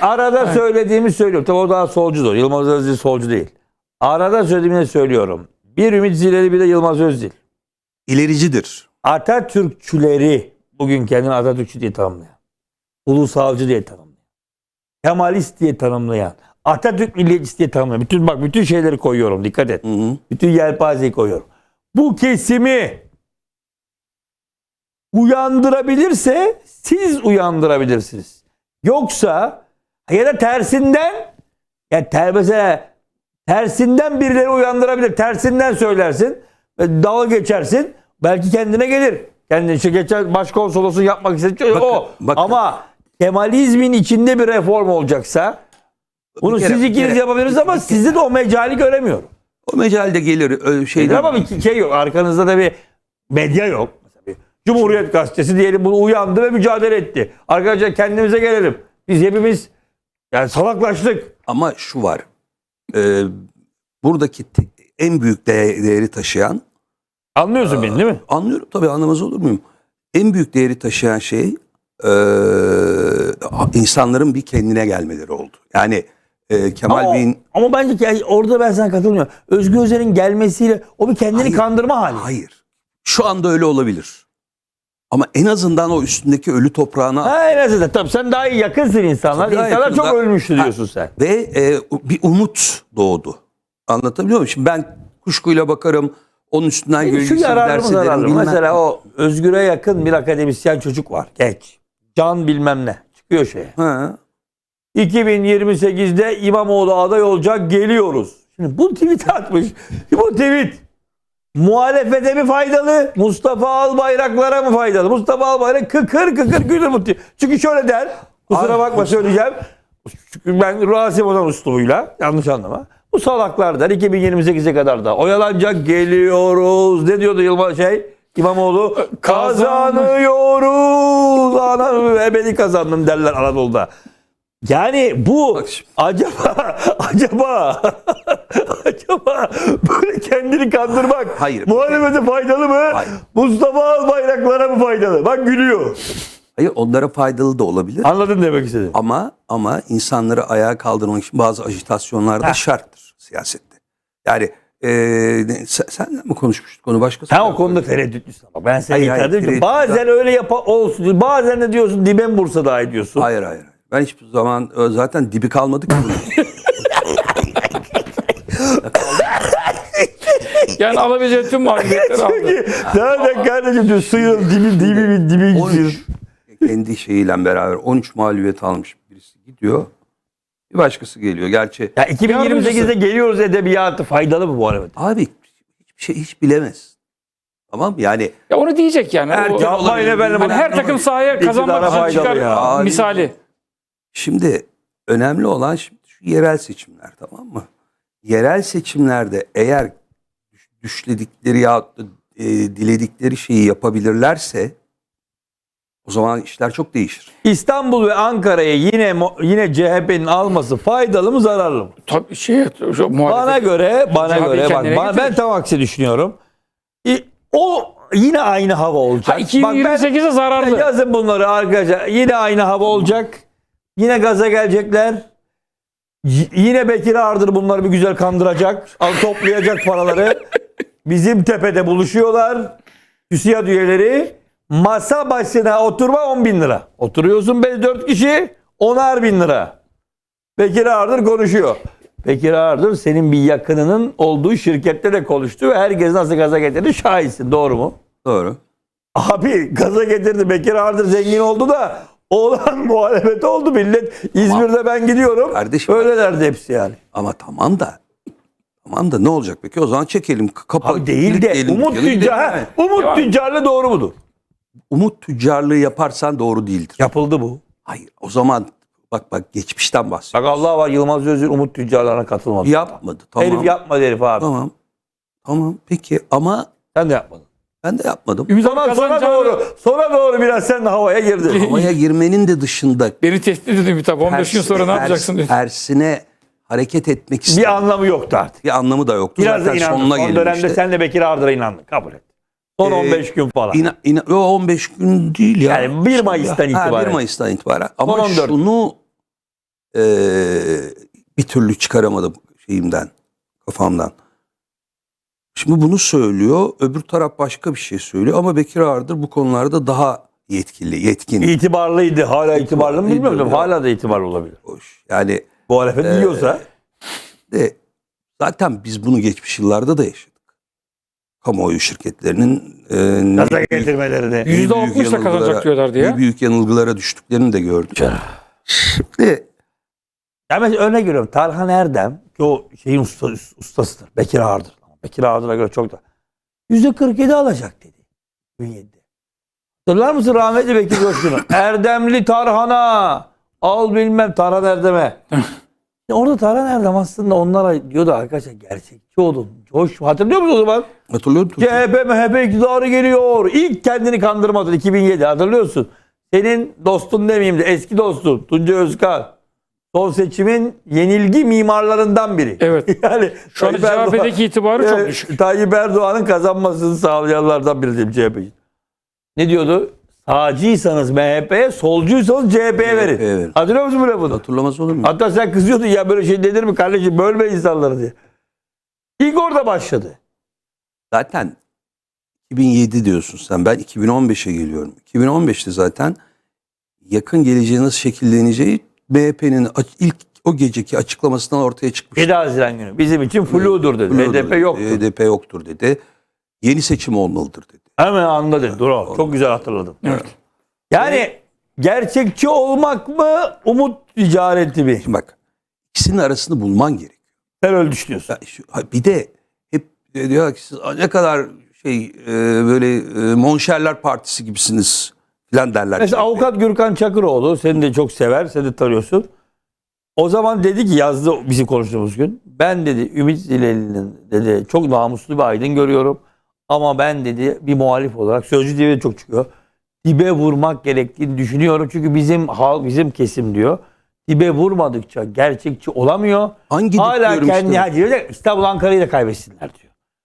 arada söylediğimi söylüyorum. Tabii o daha solcudur. Yılmaz Özdil solcu değil. Arada söylediğimi söylüyorum. Bir Ümit Zileli bir de Yılmaz Özdil. İlericidir. Atatürkçüleri bugün kendini Atatürkçü diye tanımlayan, ulusalcı diye tanımlayan, Kemalist diye tanımlayan, Atatürk milliyetçisi diye tanımlayan. Bütün bak bütün şeyleri koyuyorum. Dikkat et. Hı hı. Bütün yelpazeyi koyuyorum. Bu kesimi uyandırabilirse siz uyandırabilirsiniz. Yoksa ya da tersinden ya ter, mesela tersinden birileri uyandırabilir. Tersinden söylersin. ve Dalga geçersin. Belki kendine gelir. Kendine işte geçen başkonsolosun yapmak istediği Bakın, o. bakın. Ama Kemalizmin içinde bir reform olacaksa bunu kere- siz ikiniz kere- yapabilirsiniz ama sizde de o mecali göremiyorum. O mecalde gelir ö- Şeyden ama bir şey yok. Arkanızda da bir medya yok. Cumhuriyet Gazetesi diyelim bunu uyandı ve mücadele etti. Arkadaşlar kendimize gelelim. Biz hepimiz yani salaklaştık. Ama şu var. Ee, buradaki en büyük değe- değeri taşıyan Anlıyorsun beni değil mi? Anlıyorum tabii anlamaz olur muyum? En büyük değeri taşıyan şey eee, insanların bir kendine gelmeleri oldu. Yani eee, Kemal Ama, Bey'in ama bence ki orada ben sana katılmıyorum. Özgür Özel'in gelmesiyle o bir kendini Hayır. kandırma hali. hayır. Şu anda öyle olabilir. Ama en azından o üstündeki ölü toprağına Ha en azından tabii sen daha iyi yakınsın insanlar. Tabii İnsanlar yakın. çok ölmüştü diyorsun sen. ve eee, bir umut doğdu. Anlatabiliyor muyum? Şimdi ben kuşkuyla bakarım. Onun üstünden Peki gölgesi şu yararlı mı ders ederim. zararlı mı? bilmem. Mesela o Özgür'e yakın bir akademisyen çocuk var. Geç. Can bilmem ne. Çıkıyor şeye. Ha. 2028'de İmamoğlu aday olacak geliyoruz. Şimdi bu tweet atmış. Bu tweet muhalefete mi faydalı? Mustafa Albayraklara mı faydalı? Mustafa Albayrak kıkır kıkır gülür tweet. Çünkü şöyle der. Kusura bakma söyleyeceğim. Çünkü ben Rasim Ozan üslubuyla yanlış anlama. Bu salaklar der 2028'e kadar da oyalanacak geliyoruz. Ne diyordu Yılmaz şey? İmamoğlu kazanıyoruz. Ana ebedi kazandım derler Anadolu'da. Yani bu acaba acaba acaba böyle kendini kandırmak Hayır. muhalefete faydalı mı? Hayır. Mustafa Albayraklara mı faydalı? Bak gülüyor. Hayır onlara faydalı da olabilir. Anladın demek istedim. Ama ama insanları ayağa kaldırmak için bazı ajitasyonlar da şarttır siyasette. Yani ne- sen, senle mi konuşmuştuk onu başkası? Sen o konuda tereddütlüsün ama ben seni Hayır, hayır, itiraz ediyorum. tereddüt- Bazen öyle yapa olsun. Bazen de diyorsun diben Bursa daha iyi diyorsun. Hayır hayır. Ben hiçbir zaman e, zaten dibi kalmadı ki. bunun. Yani alabileceği tüm mağlubiyetleri aldı. Nereden kardeşim diyor suyun dibi dibi dibi gidiyor. 13 kendi şeyiyle beraber 13 mağlubiyet almış birisi gidiyor. Bir başkası geliyor. Gerçi Ya 2028'de geliyoruz edebiyatı faydalı mı bu muhalefet? abi hiçbir şey hiç bilemez. Tamam mı? Yani Ya onu diyecek yani. Her O- Yapmayın olabilir. efendim. hani her takım sahaya İktidara kazanmak için faydalı çıkar ya. Misali. Şimdi önemli olan şimdi şu yerel seçimler tamam mı? Yerel seçimlerde eğer düş- düşledikleri ya e, diledikleri şeyi yapabilirlerse o zaman işler çok değişir. İstanbul ve Ankara'ya yine yine CHP'nin alması faydalı mı zararlı mı? Tabii şey muhalefet. Bana göre bana CHP göre bak bana- ben tam aksi düşünüyorum. İ- O yine aynı hava olacak. Ha, Bak ben- 2028'e zararlı. Yazın bunları arkadaşlar. Yine aynı hava olacak. Yine gaza gelecekler. Y- yine Bekir Ardır bunları bir güzel kandıracak. Al toplayacak paraları. Bizim tepede buluşuyorlar. TÜSİAD üyeleri. Masa başına oturma 10 bin lira. Oturuyorsun 4 kişi 10'ar bin lira. Bekir Ardır konuşuyor. Bekir Ardır senin bir yakınının olduğu şirkette de konuştu ve herkes nasıl gaza getirdi şahitsin. Doğru mu? Doğru. Abi gaza getirdi. Bekir Ardır zengin oldu da oğlan muhalefet oldu millet. İzmir'de ben gidiyorum. Kardeşim- Öyle derdi hepsi yani. Ama tamam da tamam da ne olacak peki? O zaman çekelim kapa Abi değil de umut. Evet. Umut Ya- tüccarlığı doğru mudur? Umut tüccarlığı yaparsan doğru değildir. Yapıldı bu. Hayır. O zaman bak bak geçmişten bahsediyor. Bak Allah var Yılmaz Özgür umut tüccarlarına katılmadı. Yapmadı. Tamam. Herif yapmadı herif abi. Tamam. Tamam. Peki ama Sen de yapmadın. Ben de yapmadım. Sonra kazanacağını- doğru. Sonra doğru biraz sen de havaya girdin. Havaya girmenin de dışında Beni tehdit ediyor Ümit abi. 15 gün sonra ne ters- yapacaksın diye. Tersine hareket etmek bir isteyen anlamı yoktu artık. bir anlamı da yoktu. Biraz da Zaten inandın. sonuna Son dönemde işte. sen de Bekir Ardır'a inandın. Kabul et. Son Ee, 15 gün falan. İna, ina, yo, 15 gün değil ya. Yani 1 Mayıs'tan Ha, itibaren. 1 Mayıs'tan itibaren. Ama Son 14. şunu e, bir türlü çıkaramadım şeyimden, kafamdan. Şimdi bunu söylüyor, öbür taraf başka bir şey söylüyor ama Bekir Ağırdır bu konularda daha yetkili, yetkin. İtibarlıydı. Hala itibarlı mı bilmiyorum. Hala da itibarlı olabilir. Hoş. Yani Muhalefet Ee, diyorsa. de zaten biz bunu geçmiş yıllarda da yaşadık. Kamuoyu şirketlerinin e, ne Gaza getirmelerini. ne büyük %60 da yanılgılara- kazanacak diyorlardı ya. ne büyük yanılgılara düştüklerini de gördük. Şimdi Ya mesela örnek veriyorum. Tarhan Erdem ki o şeyin usta, ustasıdır. Bekir Ağırdır. Bekir Ağırdır'a göre çok da. %47 alacak dedi. 2007'de. Hatırlar mısın rahmetli Bekir Coşkun'u? Erdemli Tarhan'a al bilmem Tarhan Erdem'e. Ya orada Tarhan Erdem aslında onlara diyordu arkadaşlar gerçekçi olun. Coş. Hatırlıyor musun o zaman? hatırlıyor musun? CHP MHP iktidarı geliyor. İlk kendini kandırmadın 2007 hatırlıyorsun. Senin dostun demeyeyim de eski dostun Tunca Özkan. Son seçimin yenilgi mimarlarından biri. Evet. yani Şu an CHP'deki itibarı çok Evet, düşük. Tayyip Erdoğan'ın kazanmasını sağlayanlardan biri diyeyim CHP'yi. Ne diyordu? Sağcıysanız MHP'ye, solcuysanız CHP'ye verin. verin. Hatırlıyor musun bu lafını? Hatırlamaz olur mu? Hatta sen kızıyordun ya böyle şey denir mi kardeşim bölme insanları diye. İlk orada başladı. Zaten 2007 diyorsun sen. Ben 2015'e geliyorum. 2015'te zaten yakın geleceği nasıl şekilleneceği MHP'nin ilk o geceki açıklamasından ortaya çıkmış. 7 Haziran günü. Bizim için fludur dedi. Fludur HDP dedi, yoktur. HDP yoktur dedi. Yeni seçim olmalıdır dedi. Hemen anladı. Dur o. Çok güzel hatırladım. Evet. Yani gerçekçi olmak mı umut ticareti mi? Şimdi bak ikisinin arasını bulman gerekiyor. Sen öyle düşünüyorsun. Ya şu- ha bir de hep diyor ki siz ne kadar şey e, böyle e, Monşerler Partisi gibisiniz filan derler. Mesela avukat Gürkan Çakıroğlu seni de çok sever, seni de tanıyorsun. O zaman dedi ki yazdı bizim konuştuğumuz gün. Ben dedi Ümit Zileli'nin dedi çok namuslu bir aydın görüyorum. Ama ben dedi bir muhalif olarak sözcü diye de çok çıkıyor. Dibe vurmak gerektiğini düşünüyorum. Çünkü bizim hal bizim kesim diyor. Dibe vurmadıkça gerçekçi olamıyor. Hangi Hala kendi işte. İstanbul Ankara'yı da kaybetsinler diyor.